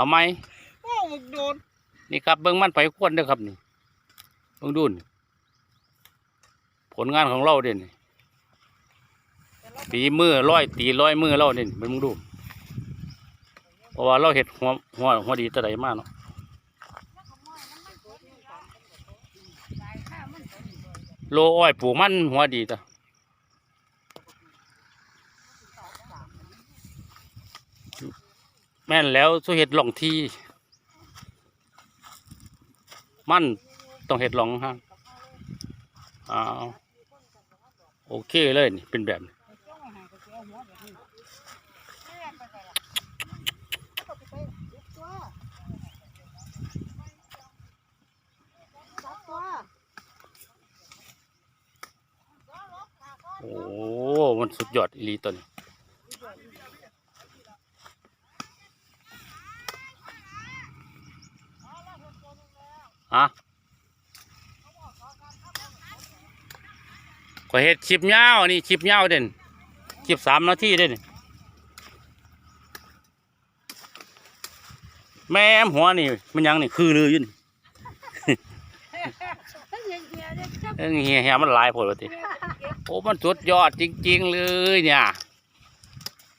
เอาไหมโอ้โดนนี่ครับเบิ้งมันไปควนเด้อครับนี่เบิ้งดูนี่ผลงานของเราเด่นตีมือร้อยตีร้อยมือเราเด่นเบิ้งดูเพราะว่าเราเห็ดหัวหัวหัวดีแตะไดมากเนาะโลอ้อยปลูกมันหัวดีตะ แม่นแล้วสู้เห็ดหล่องที มั่นต้องเห็ดหลองฮะอ้าวโอเคเลยนี่เป็นแบบนี้โอ้ มันสุดยอดอีลีตัวนี้ ก็เห็ดชิบยาวนี่ชิบยาเด่นชิบสามนาทีเด่นแม่มหัวนี่ มันยังนี่คือลืออยืนเอ้ยเฮียเฮียมันลายผลเลยทีโอ้มันสุดยอดจริง ๆ เลยเนี่ย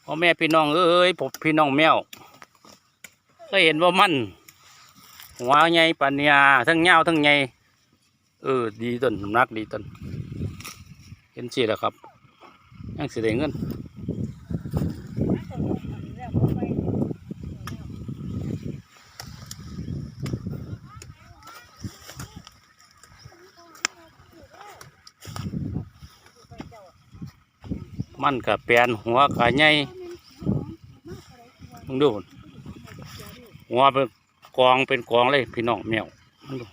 พ่อแม่พี่น้องเอ้ยผมพี่น้องแมวก็เห็นว่ามันหัวใหญ่ปานเนียทั้งเงาทั้งใหญ่เออดีต้นน้ำหนักดีต้น เห็นสิแล้วครับยังสิได้เงินมันกับแปลนหัวกับใหญ่มึงดูพุ่นหัวเป็นกองเป็นกองเลยพี่น้องแมวมึงดู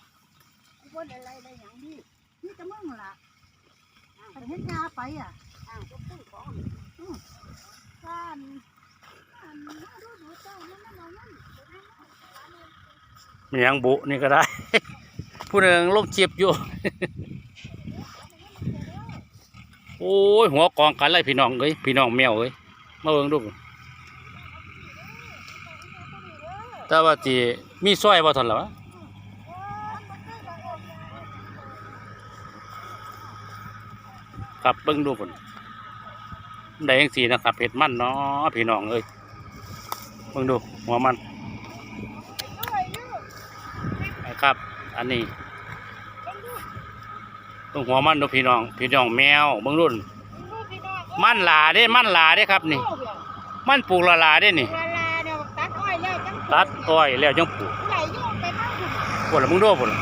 บ่ได้อะไรได้หยังนี่นี่จะมึงล่ะไปเฮ็ดยาไปอะอ้าวก็พูดของอืมซ่านอันมาดูดูเจ้ามันมันเอามันมีหยังบุนี่ก็ได้ ผู้หนึ่งลงเจียบอยู่ โอ้ยหัวกองกันเลยพี่น้องเอ้ยพี่น้องแมวเอ้ยมาเบิ่งดูแต่ว่าจีมีซอยบ่ทันหรอวะ ครับเบิ่งดูพุ่นได้ยังสีนะครับเห็ดมันเนาะพี่น้องเอ้ยเบิ่งดูหัวมันนะครับ อันนี้ตรงหัวมันดูพี่น้องพี่น้องแมวเบิ่งรุ่น มันหลาเด้มันหลาเด้ครับนี่ มันปลูกละหลาเด้นี่เวลาเนี่ยตัดอ้อยแล้วจังตัดอ้อยแล้วยังปลูกใหญ่ยุ่งไปมากปวดละมึงดูปวดละ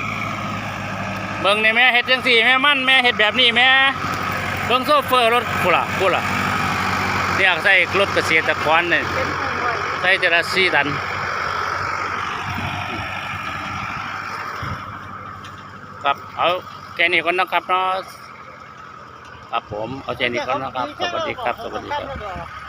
เบิ่งนี่แม่เฮ็ดจังสี่แม่มันแม่เฮ็ดแบบนี้แม่ เบิ่งโซเฟอร์รถกูล่ะกูล่ะเรียกใส่รถเกษตรกรเนี่ยใส่จะละสี่ตันครับเอาแค่นี้ก่อนนะครับเนาะครับผมเอาแค่นี้ก่อนนะครับสวัสดีครับสวัสดีครับ